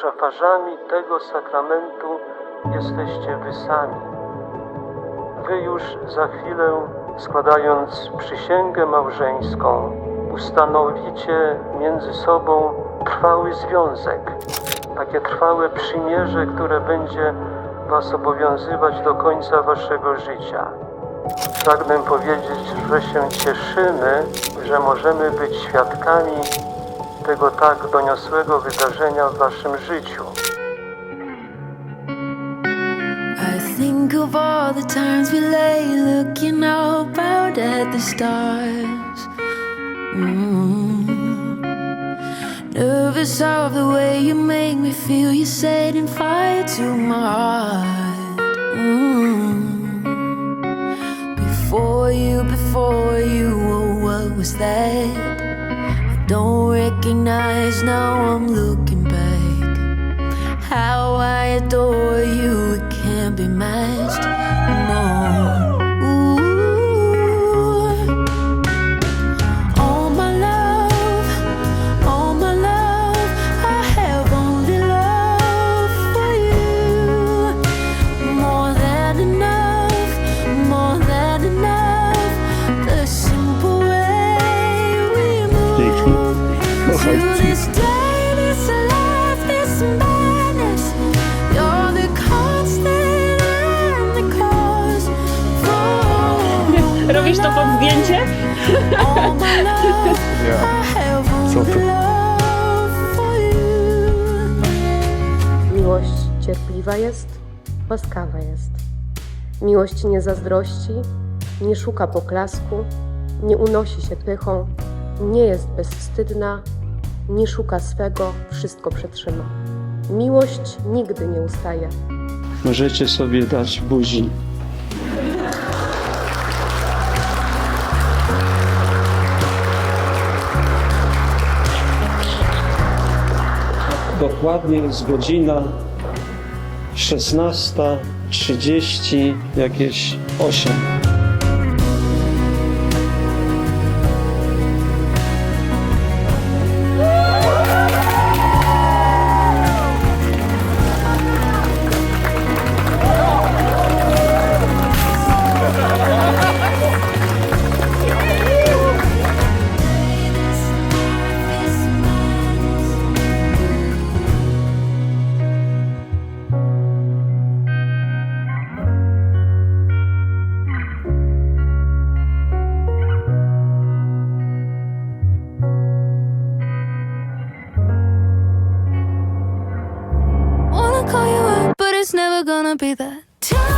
Szafarzami tego sakramentu jesteście wy sami. Wy już za chwilę, składając przysięgę małżeńską, ustanowicie między sobą trwały związek, takie trwałe przymierze, które będzie Was obowiązywać do końca Waszego życia. Pragnę powiedzieć, że się cieszymy, że możemy być świadkami tego tak doniosłego wydarzenia w Waszym życiu. I think of all the times we lay looking up out at the stars. Mm. Nervous of the way you make me feel. You're setting fire to my heart. Mm. Before you, before you, oh, what was that? Don't recognize now. I'm looking back. How I adore you, it can't be matched. Cause for Robisz to pod zdjęcie? all my love. I have only love for you. Miłość cierpliwa jest, łaskawa jest. Miłość nie zazdrości, nie szuka poklasku, nie unosi się pychą, nie jest bezwstydna, nie szuka swego, wszystko przetrzyma. Miłość nigdy nie ustaje. Możecie sobie dać buzi. Dokładnie jest godzina 16.30, jakieś 8. gonna be the time.